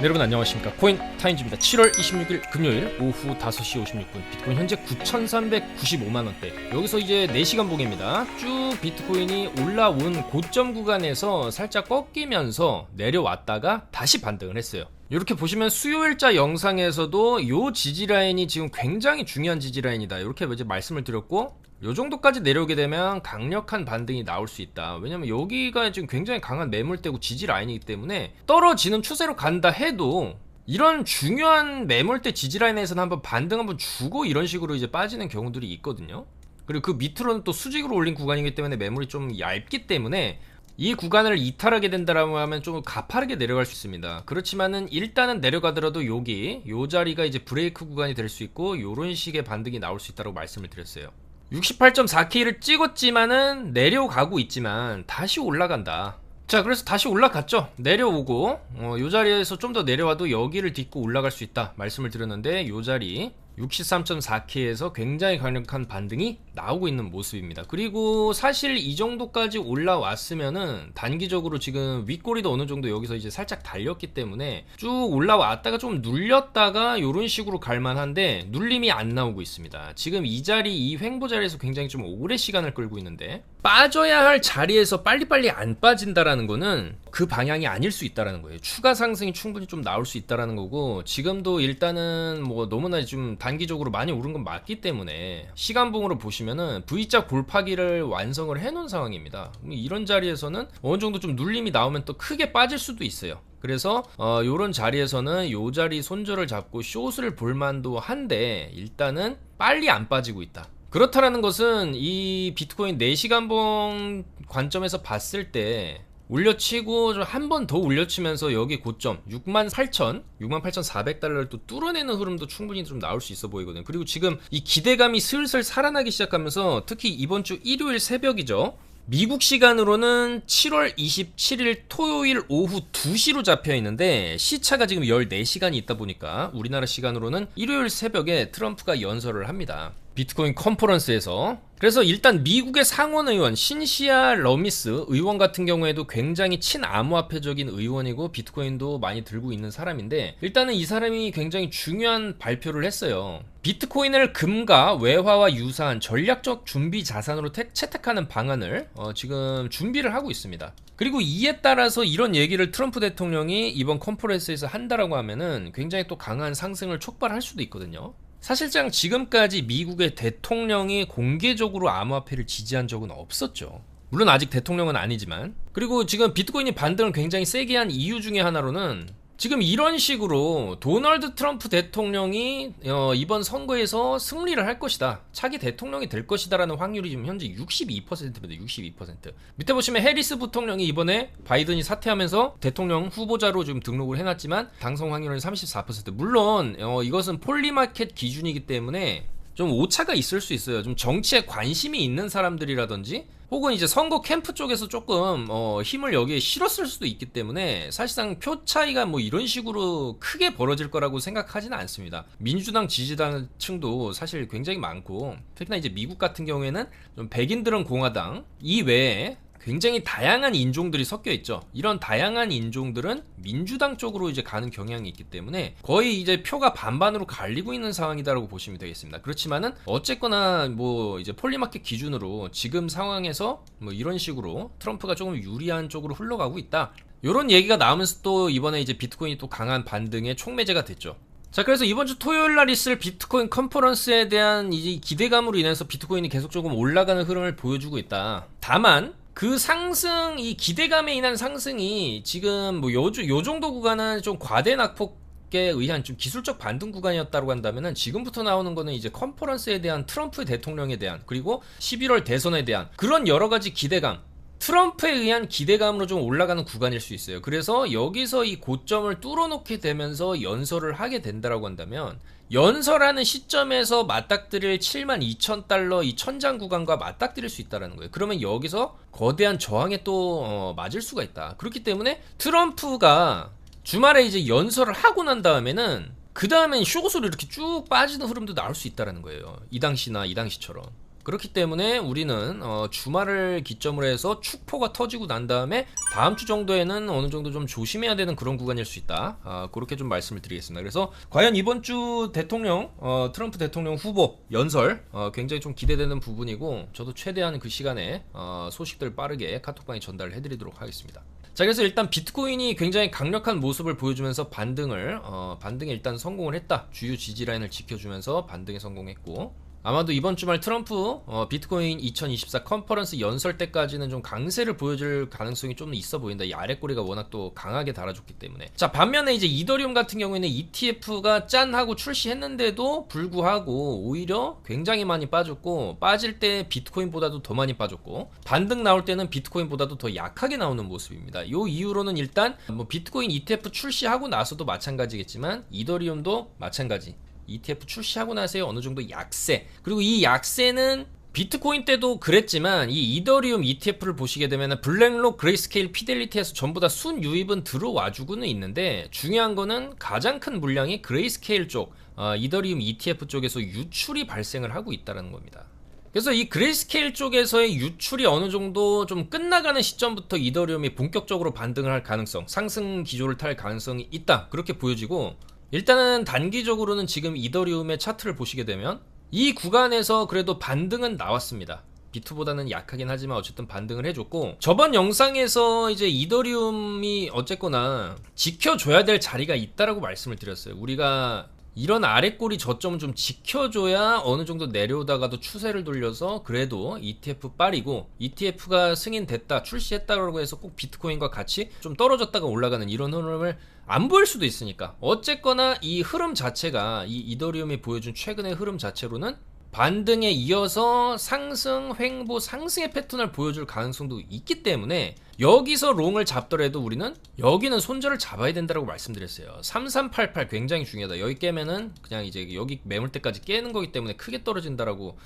네, 여러분 안녕하십니까? 코인 타임즈입니다. 7월 26일 금요일 오후 5시 56분 비트코인 현재 9,395만원대. 여기서 이제 4시간 봉입니다. 쭉 비트코인이 올라온 고점 구간에서 살짝 꺾이면서 내려왔다가 다시 반등을 했어요 이렇게 보시면 수요일자 영상에서도 요 지지라인이 지금 굉장히 중요한 지지라인이다 이렇게 이제 말씀을 드렸고 요 정도까지 내려오게 되면 강력한 반등이 나올 수 있다. 왜냐면 여기가 지금 굉장히 강한 매물대고 지지 라인이기 때문에 떨어지는 추세로 간다 해도 이런 중요한 매물대 지지 라인에서는 한번 반등 한번 주고 이런 식으로 이제 빠지는 경우들이 있거든요. 그리고 그 밑으로는 또 수직으로 올린 구간이기 때문에 매물이 좀 얇기 때문에 이 구간을 이탈하게 된다라고 하면 좀 가파르게 내려갈 수 있습니다. 그렇지만은 일단은 내려가더라도 여기 요 자리가 이제 브레이크 구간이 될 수 있고 요런 식의 반등이 나올 수 있다고 말씀을 드렸어요. 68.4K를 찍었지만은 내려가고 있지만 다시 올라간다. 자, 그래서 다시 올라갔죠. 내려오고 어, 요 자리에서 좀 더 내려와도 여기를 딛고 올라갈 수 있다 말씀을 드렸는데 요 자리 63.4K에서 굉장히 강력한 반등이 나오고 있는 모습입니다. 그리고 사실 이 정도까지 올라왔으면은 단기적으로 지금 윗꼬리도 어느 정도 여기서 이제 살짝 달렸기 때문에 쭉 올라왔다가 좀 눌렸다가 이런 식으로 갈만한데 눌림이 안 나오고 있습니다. 지금 이 자리 이 횡보 자리에서 굉장히 좀 오래 시간을 끌고 있는데 빠져야 할 자리에서 빨리빨리 안 빠진다라는 거는 그 방향이 아닐 수 있다라는 거예요. 추가 상승이 충분히 좀 나올 수 있다라는 거고 지금도 일단은 뭐 너무나 좀 단 기적으로 많이 오른 건 맞기 때문에 시간봉으로 보시면은 V자 골파기를 완성을 해놓은 상황입니다. 이런 자리에서는 어느 정도 좀 눌림이 나오면 또 크게 빠질 수도 있어요. 그래서 어 요런 자리에서는 요 자리 손절을 잡고 숏을 볼만도 한데 일단은 빨리 안 빠지고 있다. 그렇다라는 것은 이 비트코인 4시간봉 관점에서 봤을 때 올려치고 한번 더 올려치면서 여기 고점 68,000, 68,400달러를 또 뚫어내는 흐름도 충분히 좀 나올 수 있어 보이거든요. 그리고 지금 이 기대감이 슬슬 살아나기 시작하면서 특히 이번 주 일요일 새벽이죠. 미국 시간으로는 7월 27일 토요일 오후 2시로 잡혀 있는데 시차가 지금 14시간이 있다 보니까 우리나라 시간으로는 일요일 새벽에 트럼프가 연설을 합니다. 비트코인 컨퍼런스에서 그래서 일단 미국의 상원 의원 신시아 러미스 의원 같은 경우에도 굉장히 친암호화폐적인 의원이고 비트코인도 많이 들고 있는 사람인데 일단은 이 사람이 굉장히 중요한 발표를 했어요. 비트코인을 금과 외화와 유사한 전략적 준비 자산으로 태, 채택하는 방안을 어, 지금 준비를 하고 있습니다. 그리고 이에 따라서 이런 얘기를 트럼프 대통령이 이번 컨퍼런스에서 한다라고 하면은 굉장히 또 강한 상승을 촉발할 수도 있거든요. 사실상 지금까지 미국의 대통령이 공개적으로 암호화폐를 지지한 적은 없었죠. 물론 아직 대통령은 아니지만. 그리고 지금 비트코인이 반등을 굉장히 세게 한 이유 중에 하나로는 지금 이런 식으로 도널드 트럼프 대통령이 어, 이번 선거에서 승리를 할 것이다. 차기 대통령이 될 것이다라는 확률이 지금 현재 62%입니다. 62%. 밑에 보시면 해리스 부통령이 이번에 바이든이 사퇴하면서 대통령 후보자로 지금 등록을 해놨지만 당선 확률은 34%. 물론 어, 이것은 폴리마켓 기준이기 때문에 좀 오차가 있을 수 있어요. 좀 정치에 관심이 있는 사람들이라든지 혹은 이제 선거 캠프 쪽에서 조금 어, 힘을 여기에 실었을 수도 있기 때문에 사실상 표 차이가 뭐 이런 식으로 크게 벌어질 거라고 생각하지는 않습니다. 민주당 지지당 층도 사실 굉장히 많고 특히나 이제 미국 같은 경우에는 좀 백인들은 공화당 이외에 굉장히 다양한 인종들이 섞여 있죠. 이런 다양한 인종들은 민주당 쪽으로 이제 가는 경향이 있기 때문에 거의 이제 표가 반반으로 갈리고 있는 상황이다라고 보시면 되겠습니다. 그렇지만은 어쨌거나 뭐 이제 폴리마켓 기준으로 지금 상황에서 뭐 이런 식으로 트럼프가 조금 유리한 쪽으로 흘러가고 있다. 이런 얘기가 나오면서 또 이번에 이제 비트코인이 또 강한 반등의 촉매제가 됐죠. 자, 그래서 이번 주 토요일 날 있을 비트코인 컨퍼런스에 대한 이 기대감으로 인해서 비트코인이 계속 조금 올라가는 흐름을 보여주고 있다. 다만 그 상승, 이 기대감에 인한 상승이 지금 뭐 요, 요 정도 구간은 좀 과대 낙폭 에 의한 좀 기술적 반등 구간이었다고 한다면은 지금부터 나오는 거는 이제 컨퍼런스에 대한 트럼프 대통령에 대한 그리고 11월 대선에 대한 그런 여러 가지 기대감 트럼프에 의한 기대감으로 좀 올라가는 구간일 수 있어요. 그래서 여기서 이 고점을 뚫어놓게 되면서 연설을 하게 된다라고 한다면 연설하는 시점에서 맞닥뜨릴 7만 2천 달러 이 천장 구간과 맞닥뜨릴 수 있다라는 거예요. 그러면 여기서 거대한 저항에 또 어, 맞을 수가 있다. 그렇기 때문에 트럼프가 주말에 이제 연설을 하고 난 다음에는 그 다음엔 쇼고소로 이렇게 쭉 빠지는 흐름도 나올 수 있다라는 거예요. 이 당시나 이 당시처럼. 그렇기 때문에 우리는 어, 주말을 기점으로 해서 축포가 터지고 난 다음에 다음 주 정도에는 어느 정도 좀 조심해야 되는 그런 구간일 수 있다. 아, 그렇게 좀 말씀을 드리겠습니다. 그래서 과연 이번 주 대통령 어, 트럼프 대통령 후보 연설 어, 굉장히 좀 기대되는 부분이고 저도 최대한 그 시간에 어, 소식들 빠르게 카톡방에 전달을 해드리도록 하겠습니다. 자 그래서 일단 비트코인이 굉장히 강력한 모습을 보여주면서 반등을 어, 반등에 일단 성공을 했다. 주요 지지 라인을 지켜주면서 반등에 성공했고 아마도 이번 주말 트럼프 어, 비트코인 2024 컨퍼런스 연설 때까지는 좀 강세를 보여줄 가능성이 좀 있어 보인다. 이 아랫꼬리가 워낙 또 강하게 달아줬기 때문에. 자 반면에 이제 이더리움 같은 경우에는 ETF가 짠 하고 출시했는데도 불구하고 오히려 굉장히 많이 빠졌고 빠질 때 비트코인보다도 더 많이 빠졌고 반등 나올 때는 비트코인보다도 더 약하게 나오는 모습입니다. 요 이후로는 일단 뭐 비트코인 ETF 출시하고 나서도 마찬가지겠지만 이더리움도 마찬가지. ETF 출시하고 나서의 어느 정도 약세 그리고 이 약세는 비트코인 때도 그랬지만 이 이더리움 ETF를 보시게 되면 블랙록, 그레이스케일, 피델리티에서 전부 다 순유입은 들어와 주고는 있는데 중요한 거는 가장 큰 물량이 그레이스케일 쪽 어, 이더리움 ETF 쪽에서 유출이 발생을 하고 있다는 겁니다. 그래서 이 그레이스케일 쪽에서의 유출이 어느 정도 좀 끝나가는 시점부터 이더리움이 본격적으로 반등을 할 가능성, 상승 기조를 탈 가능성이 있다. 그렇게 보여지고 일단은 단기적으로는 지금 이더리움의 차트를 보시게 되면 이 구간에서 그래도 반등은 나왔습니다. 비트보다는 약하긴 하지만 어쨌든 반등을 해줬고 저번 영상에서 이제 이더리움이 어쨌거나 지켜줘야 될 자리가 있다라고 말씀을 드렸어요. 우리가 이런 아래꼬리 저점을 좀 지켜줘야 어느 정도 내려오다가도 추세를 돌려서 그래도 ETF 빠리고 ETF가 승인됐다 출시했다라고 해서 꼭 비트코인과 같이 좀 떨어졌다가 올라가는 이런 흐름을 안 보일 수도 있으니까. 어쨌거나 이 흐름 자체가 이 이더리움이 보여준 최근의 흐름 자체로는 반등에 이어서 상승, 횡보, 상승의 패턴을 보여줄 가능성도 있기 때문에 여기서 롱을 잡더라도 우리는 여기는 손절을 잡아야 된다고 말씀드렸어요. 3388 굉장히 중요하다. 여기 깨면은 그냥 이제 여기 매물대까지 깨는 거기 때문에 크게 떨어진다라고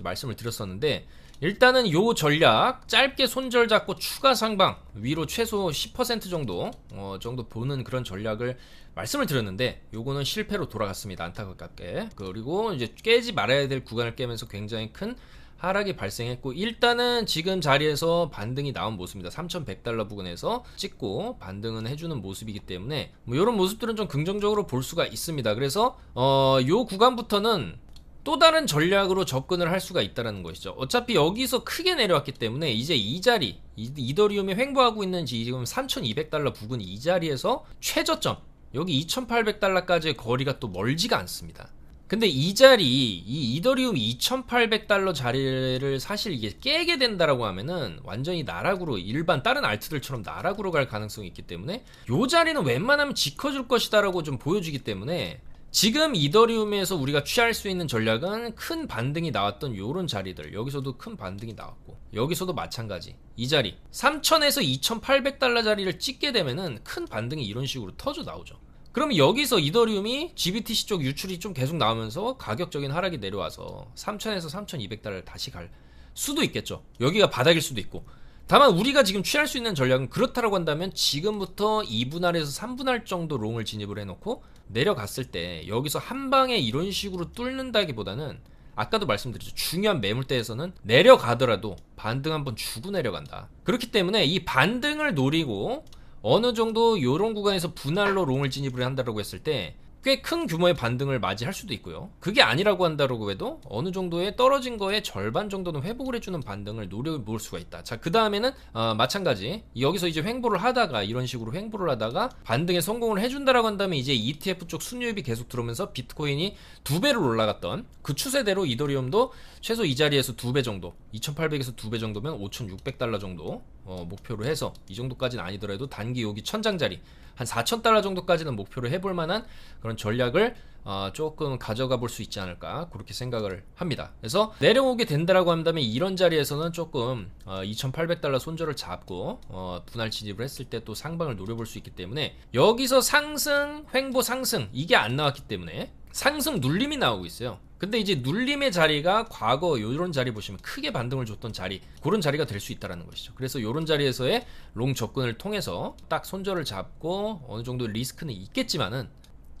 말씀을 드렸었는데 일단은 요 전략 짧게 손절 잡고 추가 상방 위로 최소 10% 정도 어, 정도 보는 그런 전략을 말씀을 드렸는데 요거는 실패로 돌아갔습니다 안타깝게 그리고 이제 깨지 말아야 될 구간을 깨면서 굉장히 큰 하락이 발생했고 일단은 지금 자리에서 반등이 나온 모습입니다. 3,100달러 부근에서 찍고 반등은 해주는 모습이기 때문에 뭐 이런 모습들은 좀 긍정적으로 볼 수가 있습니다. 그래서 어, 요 구간부터는 또 다른 전략으로 접근을 할 수가 있다는 것이죠. 어차피 여기서 크게 내려왔기 때문에 이제 이 자리 이더리움이 횡보하고 있는 지금 3,200달러 부근 이 자리에서 최저점 여기 2,800달러까지의 거리가 또 멀지가 않습니다. 근데 이 자리 이 이더리움 2,800달러 자리를 사실 이게 깨게 된다라고 하면은 완전히 나락으로 일반 다른 알트들처럼 나락으로 갈 가능성이 있기 때문에 요 자리는 웬만하면 지켜줄 것이다라고 좀 보여주기 때문에 지금 이더리움에서 우리가 취할 수 있는 전략은 큰 반등이 나왔던 요런 자리들. 여기서도 큰 반등이 나왔고 여기서도 마찬가지. 이 자리. 3000에서 2800달러 자리를 찍게 되면은 큰 반등이 이런 식으로 터져 나오죠. 그러면 여기서 이더리움이 GBTC 쪽 유출이 좀 계속 나오면서 가격적인 하락이 내려와서 3000에서 3200달러를 다시 갈 수도 있겠죠. 여기가 바닥일 수도 있고 다만 우리가 지금 취할 수 있는 전략은 그렇다라고 한다면 지금부터 2분할에서 3분할 정도 롱을 진입을 해놓고 내려갔을 때 여기서 한 방에 이런 식으로 뚫는다기보다는 아까도 말씀드렸죠. 중요한 매물대에서는 내려가더라도 반등 한번 주고 내려간다. 그렇기 때문에 이 반등을 노리고 어느 정도 이런 구간에서 분할로 롱을 진입을 한다고 했을 때 꽤 큰 규모의 반등을 맞이할 수도 있고요. 그게 아니라고 한다고 해도 어느 정도의 떨어진 거의 절반 정도는 회복을 해주는 반등을 노려볼 수가 있다. 자, 그 다음에는 어, 마찬가지 여기서 이제 횡보를 하다가 이런 식으로 횡보를 하다가 반등에 성공을 해준다라고 한다면 이제 ETF 쪽 순유입이 계속 들어오면서 비트코인이 두 배로 올라갔던 그 추세대로 이더리움도 최소 이 자리에서 두 배 정도, 2,800에서 두 배 정도면 5,600달러 정도 어, 목표로 해서 이 정도까지는 아니더라도 단기 여기 천장자리 한 4,000달러 정도까지는 목표로 해볼 만한 그런 전략을 어, 조금 가져가 볼 수 있지 않을까 그렇게 생각을 합니다. 그래서 내려오게 된다라고 한다면 이런 자리에서는 조금 어, 2,800달러 손절을 잡고 어, 분할 진입을 했을 때 또 상방을 노려볼 수 있기 때문에 여기서 상승, 횡보 상승 이게 안 나왔기 때문에 상승 눌림이 나오고 있어요. 근데 이제 눌림의 자리가 과거 요런 자리 보시면 크게 반등을 줬던 자리 그런 자리가 될 수 있다라는 것이죠. 그래서 요런 자리에서의 롱 접근을 통해서 딱 손절을 잡고 어느 정도 리스크는 있겠지만은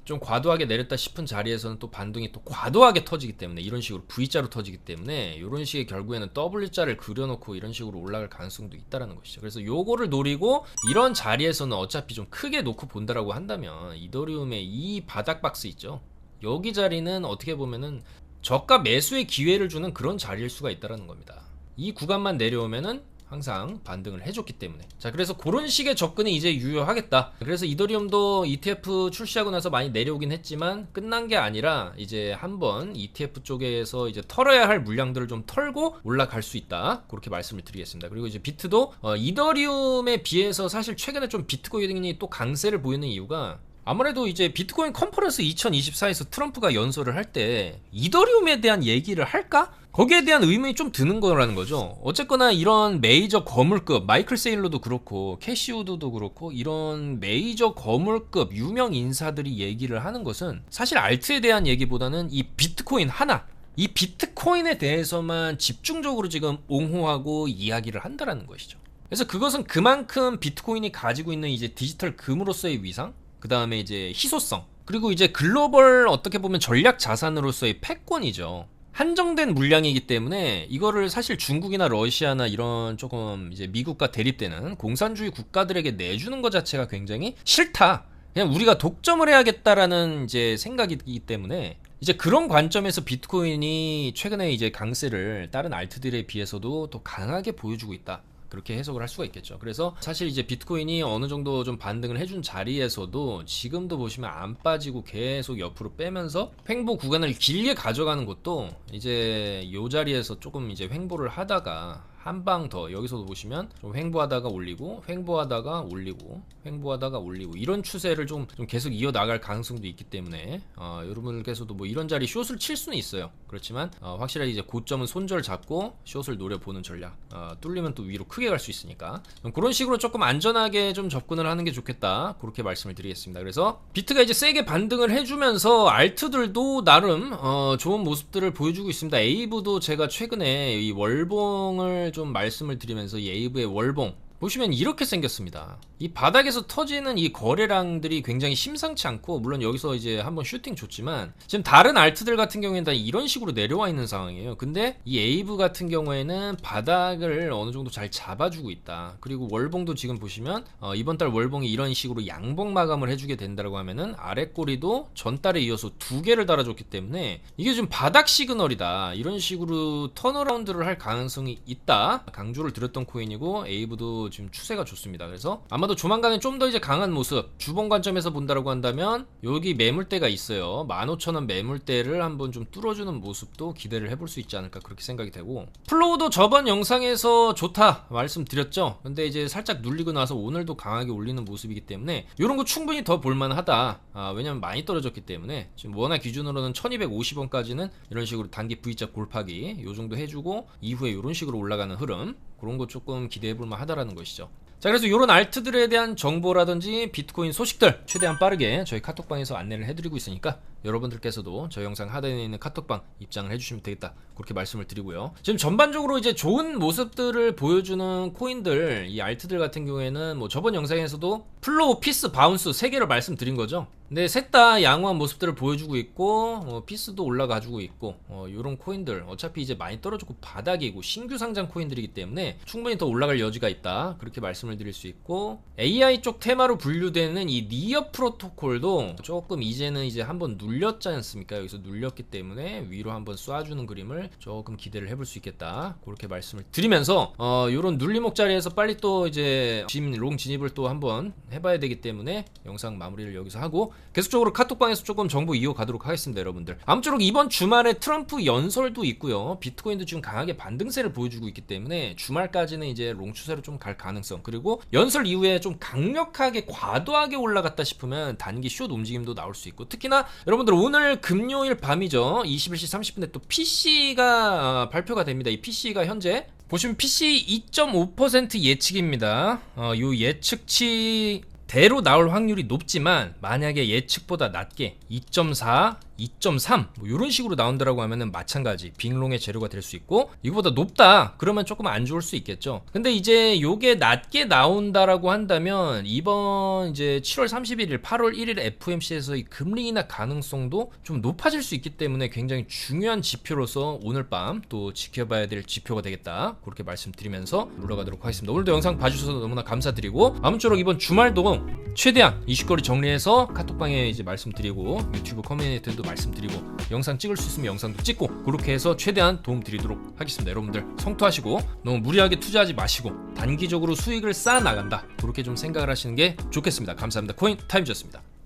좀 과도하게 내렸다 싶은 자리에서는 또 반등이 또 과도하게 터지기 때문에 이런 식으로 V자로 터지기 때문에 이런 식의 결국에는 W자를 그려놓고 이런 식으로 올라갈 가능성도 있다라는 것이죠. 그래서 요거를 노리고 이런 자리에서는 어차피 좀 크게 놓고 본다라고 한다면 이더리움의 이 바닥 박스 있죠. 여기 자리는 어떻게 보면은 저가 매수의 기회를 주는 그런 자리일 수가 있다라는 겁니다. 이 구간만 내려오면은 항상 반등을 해줬기 때문에. 자 그래서 그런 식의 접근이 이제 유효하겠다. 그래서 이더리움도 ETF 출시하고 나서 많이 내려오긴 했지만 끝난 게 아니라 이제 한번 ETF 쪽에서 이제 털어야 할 물량들을 좀 털고 올라갈 수 있다. 그렇게 말씀을 드리겠습니다. 그리고 이제 비트도 어, 이더리움에 비해서 사실 최근에 좀 비트코인이 또 강세를 보이는 이유가 아무래도 이제 비트코인 컨퍼런스 2024에서 트럼프가 연설을 할 때 이더리움에 대한 얘기를 할까? 거기에 대한 의문이 좀 드는 거라는 거죠. 어쨌거나 이런 메이저 거물급, 마이클 세일러도 그렇고, 캐시우드도 그렇고, 이런 메이저 거물급 유명 인사들이 얘기를 하는 것은 사실 알트에 대한 얘기보다는 이 비트코인 하나, 이 비트코인에 대해서만 집중적으로 지금 옹호하고 이야기를 한다라는 것이죠. 그래서 그것은 그만큼 비트코인이 가지고 있는 이제 디지털 금으로서의 위상, 그 다음에 이제 희소성, 그리고 이제 글로벌 어떻게 보면 전략 자산으로서의 패권이죠. 한정된 물량이기 때문에 이거를 사실 중국이나 러시아나 이런 조금 이제 미국과 대립되는 공산주의 국가들에게 내주는 것 자체가 굉장히 싫다. 그냥 우리가 독점을 해야겠다라는 이제 생각이기 때문에 이제 그런 관점에서 비트코인이 최근에 이제 강세를 다른 알트들에 비해서도 더 강하게 보여주고 있다. 그렇게 해석을 할 수가 있겠죠. 그래서 사실 이제 비트코인이 어느 정도 좀 반등을 해준 자리에서도 지금도 보시면 안 빠지고 계속 옆으로 빼면서 횡보 구간을 길게 가져가는 것도 이제 요 자리에서 조금 이제 횡보를 하다가 한 방 더 여기서도 보시면 좀 횡보하다가 올리고 횡보하다가 올리고 횡보하다가 올리고 이런 추세를 좀, 좀 계속 이어 나갈 가능성도 있기 때문에 어, 여러분들께서도 뭐 이런 자리 숏을 칠 수는 있어요. 그렇지만 어, 확실하게 이제 고점은 손절 잡고 숏을 노려보는 전략. 어, 뚫리면 또 위로 크게 갈 수 있으니까 그런 식으로 조금 안전하게 좀 접근을 하는 게 좋겠다. 그렇게 말씀을 드리겠습니다. 그래서 비트가 이제 세게 반등을 해주면서 알트들도 나름 어, 좋은 모습들을 보여주고 있습니다. 에이브도 제가 최근에 이 월봉을 좀 말씀을 드리면서 이 에이브의 월봉 보시면 이렇게 생겼습니다. 이 바닥에서 터지는 이 거래량들이 굉장히 심상치 않고 물론 여기서 이제 한번 슈팅 좋지만 지금 다른 알트들 같은 경우에는 다 이런 식으로 내려와 있는 상황이에요. 근데 이 에이브 같은 경우에는 바닥을 어느 정도 잘 잡아주고 있다. 그리고 월봉도 지금 보시면 어 이번 달 월봉이 이런 식으로 양봉 마감을 해주게 된다고 하면은 아래 꼬리도 전달에 이어서 두 개를 달아줬기 때문에 이게 좀 바닥 시그널이다. 이런 식으로 턴어라운드를 할 가능성이 있다. 강조를 드렸던 코인이고 에이브도 지금 추세가 좋습니다. 그래서 아마도 조만간에 좀 더 이제 강한 모습 주봉 관점에서 본다라고 한다면 여기 매물대가 있어요. 15,000원 매물대를 한번 좀 뚫어주는 모습도 기대를 해볼 수 있지 않을까 그렇게 생각이 되고 플로우도 저번 영상에서 좋다 말씀드렸죠. 근데 이제 살짝 눌리고 나서 오늘도 강하게 올리는 모습이기 때문에 이런 거 충분히 더 볼만하다. 아, 왜냐면 많이 떨어졌기 때문에 지금 원화 기준으로는 1250원까지는 이런 식으로 단기 V자 골파기 요 정도 해주고 이후에 이런 식으로 올라가는 흐름 그런 거 조금 기대해 볼만 하다라는 것이죠. 자 그래서 이런 알트들에 대한 정보라든지 비트코인 소식들 최대한 빠르게 저희 카톡방에서 안내를 해드리고 있으니까 여러분들께서도 저 영상 하단에 있는 카톡방 입장을 해주시면 되겠다. 그렇게 말씀을 드리고요. 지금 전반적으로 이제 좋은 모습들을 보여주는 코인들 이 알트들 같은 경우에는 뭐 저번 영상에서도 플로우, 피스, 바운스 세 개를 말씀드린 거죠. 근데 셋 다 양호한 모습들을 보여주고 있고 어, 피스도 올라가지고 있고 어, 이런 코인들 어차피 이제 많이 떨어졌고 바닥이고 신규 상장 코인들이기 때문에 충분히 더 올라갈 여지가 있다. 그렇게 말씀을 드릴 수 있고 AI 쪽 테마로 분류되는 이 니어 프로토콜도 조금 이제는 이제 한번 눌 렸지 않습니까 여기서 눌렸기 때문에 위로 한번 쏴주는 그림을 조금 기대를 해볼 수 있겠다 그렇게 말씀을 드리면서 어, 이런 눌림목 자리에서 빨리 또 이제 진 롱 진입을 또 한번 해봐야 되기 때문에 영상 마무리를 여기서 하고 계속적으로 카톡방에서 조금 정보 이어가도록 하겠습니다, 여러분들. 아무쪼록 이번 주말에 트럼프 연설도 있고요. 비트코인도 지금 강하게 반등세를 보여주고 있기 때문에 주말까지는 이제 롱 추세로 좀 갈 가능성. 그리고 연설 이후에 좀 강력하게 과도하게 올라갔다 싶으면 단기 숏 움직임도 나올 수 있고 특히나 여러분 들 오늘 금요일 밤이죠. 21시 30분에 또 PC가 발표가 됩니다. 이 PC가 현재 보시면 PC 2.5% 예측입니다. 어, 요 예측치 대로 나올 확률이 높지만 만약에 예측보다 낮게 2.4 2.3 뭐 이런 식으로 나온다라고 하면은 마찬가지. 빅롱의 재료가 될 수 있고 이거보다 높다. 그러면 조금 안 좋을 수 있겠죠. 근데 이제 요게 낮게 나온다라고 한다면 이번 이제 7월 31일 8월 1일 FOMC에서의 금리 인하 가능성도 좀 높아질 수 있기 때문에 굉장히 중요한 지표로서 오늘 밤 또 지켜봐야 될 지표가 되겠다. 그렇게 말씀드리면서 물러가도록 하겠습니다. 오늘도 영상 봐주셔서 너무나 감사드리고 아무쪼록 이번 주말도 최대한 이슈거리 정리해서 카톡방에 이제 말씀드리고 유튜브 커뮤니티 에도 말씀드리고 영상 찍을 수 있으면 영상도 찍고 그렇게 해서 최대한 도움 드리도록 하겠습니다. 여러분들 성투하시고 너무 무리하게 투자하지 마시고 단기적으로 수익을 쌓아 나간다. 그렇게 좀 생각을 하시는 게 좋겠습니다. 감사합니다. 코인 타임즈였습니다